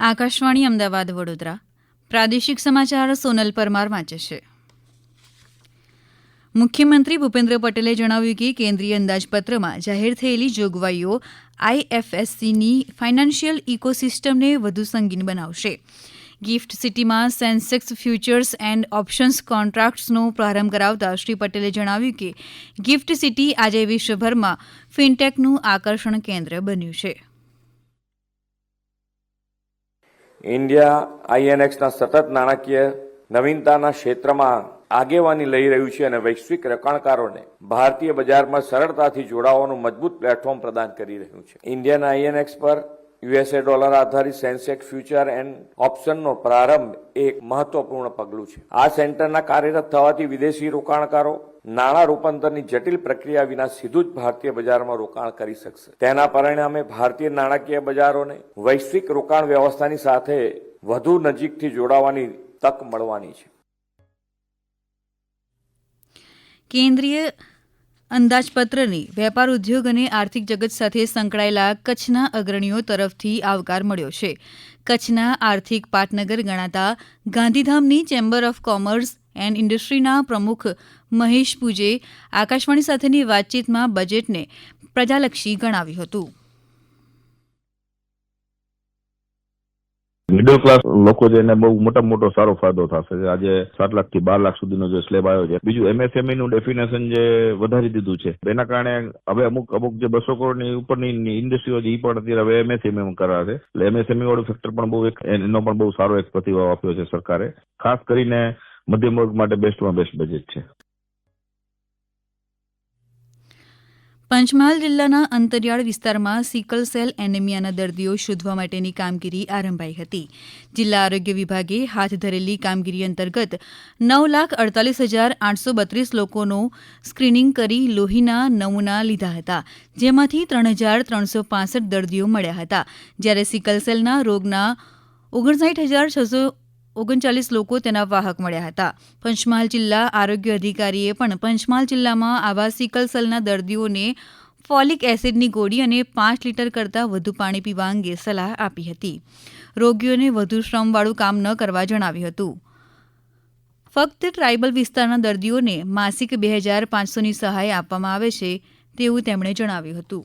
આકાશવાણી અમદાવાદ, વડોદરા. પ્રાદેશિક સમાચાર સોનલ પરમાર વાંચે છે. મુખ્યમંત્રી ભૂપેન્દ્ર પટેલે જણાવ્યું કે કેન્દ્રીય અંદાજપત્રમાં જાહેર થયેલી જોગવાઈઓ આઈએફએસસીની ફાઇનાન્શિયલ ઇકોસિસ્ટમને વધુ સંગીન બનાવશે. ગિફ્ટ સિટીમાં સેન્સેક્સ ફ્યુચર્સ એન્ડ ઓપ્શન્સ કોન્ટ્રાક્ટ્સનો પ્રારંભ કરાવતા શ્રી પટેલે જણાવ્યું કે ગિફ્ટ સિટી આજે વિશ્વભરમાં ફિનટેકનું આકર્ષણ કેન્દ્ર બન્યું છે. ઇન્ડિયા આઈએનએક્સના સતત નાણાકીય નવીનતાના ક્ષેત્રમાં આગેવાની લઈ રહ્યું છે અને વૈશ્વિક રોકાણકારોને ભારતીય બજારમાં સરળતાથી જોડાવાનું મજબૂત પ્લેટફોર્મ પ્રદાન કરી રહ્યું છે. ઇન્ડિયન આઈએનએક્સ પર યુએસએ ડોલર આધારિત સેન્સેક્સ ફ્યુચર એન્ડ ઓપ્શનનો પ્રારંભ એક મહત્વપૂર્ણ પગલું છે. આ સેન્ટરના કાર્યરત થવાથી વિદેશી રોકાણકારો નાણાં રૂપાંતરની જટિલ પ્રક્રિયા વિના સીધું જ ભારતીય બજારમાં રોકાણ કરી શકશે. તેના પરિણામે ભારતીય નાણાકીય બજારોને વૈશ્વિક રોકાણ વ્યવસ્થાની સાથે વધુ નજીકથી જોડાવાની તક મળવાની છે. કેન્દ્રીય અંદાજપત્રની વેપાર ઉદ્યોગ અને આર્થિક જગત સાથે સંકળાયેલા કચ્છના અગ્રણીઓ તરફથી આવકાર મળ્યો છે. કચ્છના આર્થિક પાટનગર ગણાતા ગાંધીધામની ચેમ્બર ઓફ કોમર્સ એન્ડ ઇન્ડસ્ટ્રીના પ્રમુખ મહેશ પૂજે આકાશવાણી સાથેની વાતચીતમાં બજેટને પ્રજાલક્ષી ગણાવ્યું હતું. મિડલ ક્લાસ લોકો છે એને બહુ મોટા મોટો સારો ફાયદો થશે. આજે સાત લાખથી બાર લાખ સુધીનો જે સ્લેબ આવ્યો છે. બીજું એમએસએમઈ નું ડેફિનેશન જે વધારી દીધું છે. એના કારણે હવે અમુક અમુક જે બસો કરોડની ઉપરની ઇન્ડસ્ટ્રીઓ છે એ પણ અત્યારે હવે એમએસએમઈ કરાશે એટલે એમએસએમઈ વાળું ફેક્ટર પણ બહુ એક, એનો પણ બહુ સારો એક પ્રતિભાવ આપ્યો છે સરકારે. ખાસ કરીને મધ્યમ વર્ગ માટે બેસ્ટમાં બેસ્ટ બજેટ છે. પંચમહાલ જિલ્લાના અંતરિયાળ વિસ્તારમાં સિકલ સેલ એનેમિયાના દર્દીઓ શોધવા માટેની કામગીરી આરંભાઈ હતી. જિલ્લા આરોગ્ય વિભાગે હાથ ધરેલી કામગીરી અંતર્ગત નવ લાખ અડતાલીસ હજાર આઠસો બત્રીસ લોકોનું સ્ક્રીનિંગ કરી લોહીના નમૂના લીધા હતા, જેમાંથી ત્રણ હજાર ત્રણસો દર્દીઓ મળ્યા હતા. જ્યારે સિકલ સેલના રોગના ઓગણસાઠ હજાર છસો ઓગણચાલીસ લોકો તેના વાહક મળ્યા હતા. પંચમહાલ જિલ્લા આરોગ્ય અધિકારીએ પણ પંચમહાલ જિલ્લામાં આવા સિકલ સેલના દર્દીઓને ફોલિક એસિડની ગોળી અને પાંચ લીટર કરતાં વધુ પાણી પીવા અંગે સલાહ આપી હતી. રોગીઓને વધુ શ્રમવાળું કામ ન કરવા જણાવ્યું હતું. ફક્ત ટ્રાઇબલ વિસ્તારના દર્દીઓને માસિક બે હજાર પાંચસોની સહાય આપવામાં આવે છે તેવું તેમણે જણાવ્યું હતું.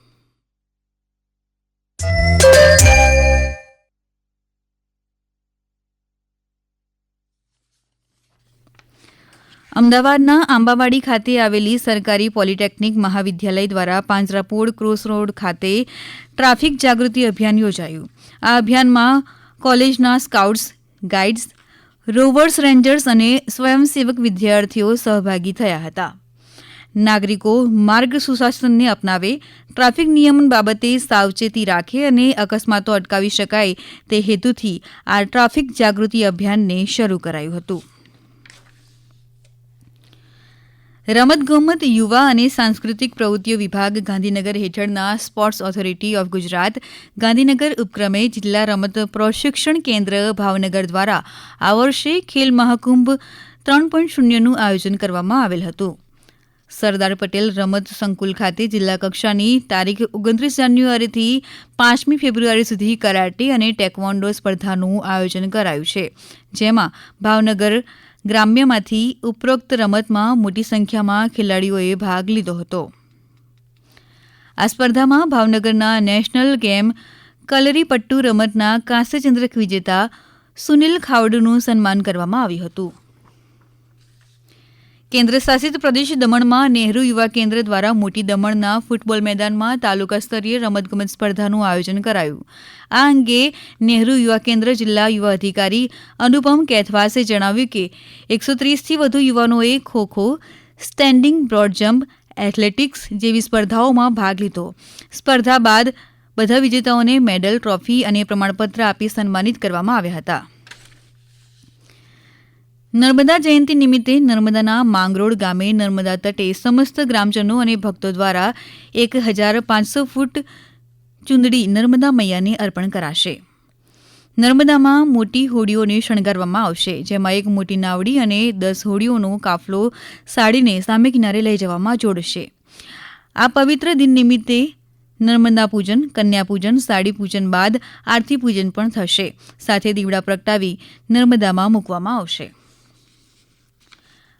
અમદાવાદના આંબાવાડી ખાતે આવેલી સરકારી પોલિટેકનિક મહાવિદ્યાલય દ્વારા પાંજરાપોળ ક્રોસ રોડ ખાતે ટ્રાફિક જાગૃતિ અભિયાન યોજાયું. આ અભિયાનમાં કોલેજના સ્કાઉટ્સ ગાઇડ્સ રોવર્સ રેન્જર્સ અને સ્વયંસેવક વિદ્યાર્થીઓ સહભાગી થયા હતા. નાગરિકો માર્ગ સુશાસનને અપનાવે, ટ્રાફિક નિયમન બાબતે સાવચેતી રાખે અને અકસ્માતો અટકાવી શકાય તે હેતુથી આ ટ્રાફિક જાગૃતિ અભિયાનને શરૂ કરાયું હતું. રમતગમત, યુવા અને સાંસ્કૃતિક પ્રવૃત્તિઓ વિભાગ ગાંધીનગર હેઠળના sports authority of Gujarat, Gandhinagar ઉપક્રમે જિલ્લા રમત પ્રશિક્ષણ કેન્દ્ર ભાવનગર દ્વારા આ વર્ષે ખેલ મહાકુંભ ત્રણ પોઈન્ટ શૂન્યનું આયોજન કરવામાં આવેલ હતું. સરદાર પટેલ રમત સંકુલ ખાતે જિલ્લા કક્ષાની તારીખ ઓગણત્રીસ જાન્યુઆરીથી પાંચમી ફેબ્રુઆરી સુધી કરાટે અને ટેકવોન્ડો સ્પર્ધાનું આયોજન કરાયું છે, જેમાં ભાવનગર ગ્રામ્યમાંથી ઉપરોક્ત રમતમાં મોટી સંખ્યામાં ખેલાડીઓએ ભાગ લીધો હતો. આ સ્પર્ધામાં ભાવનગરના નેશનલ ગેમ કલરીપટ્ટુ રમતના કાંસ્યચંદ્રક વિજેતા સુનિલ ખાવડનું સન્માન કરવામાં આવ્યું હતું. કેન્દ્ર શાસિત પ્રદેશ દમણમાં નહેરુ યુવા કેન્દ્ર દ્વારા મોટી દમણના ફૂટબોલ મેદાનમાં તાલુકા સ્તરીય રમતગમત સ્પર્ધાનું આયોજન કરાયું. આ અંગે નહેરુ યુવા કેન્દ્ર જિલ્લા યુવા અધિકારી અનુપમ કેથવાસે જણાવ્યું કે એકસો ત્રીસથી વધુ યુવાનોએ kho kho standing, broad jump, athletics જેવી સ્પર્ધાઓમાં ભાગ લીધો. સ્પર્ધા બાદ બધા વિજેતાઓને મેડલ, ટ્રોફી અને પ્રમાણપત્ર આપી સન્માનિત કરવામાં આવ્યા હતા. નર્મદા જયંતિ નિમિત્તે નર્મદાના માંગરોળ ગામે નર્મદા તટે સમસ્ત ગ્રામજનો અને ભક્તો દ્વારા એક હજાર પાંચસો ફૂટ ચુંદડી નર્મદા મૈયાને અર્પણ કરાશે. નર્મદામાં મોટી હોડીઓને શણગારવામાં આવશે, જેમાં એક મોટી નાવડી અને દસ હોડીઓનો કાફલો સાડીને સામે કિનારે લઈ જવામાં જોડશે. આ પવિત્ર દિન નિમિત્તે નર્મદા પૂજન, કન્યા પૂજન, સાડી પૂજન બાદ આરતી પૂજન પણ થશે. સાથે દીવડા પ્રગટાવી નર્મદામાં મૂકવામાં આવશે.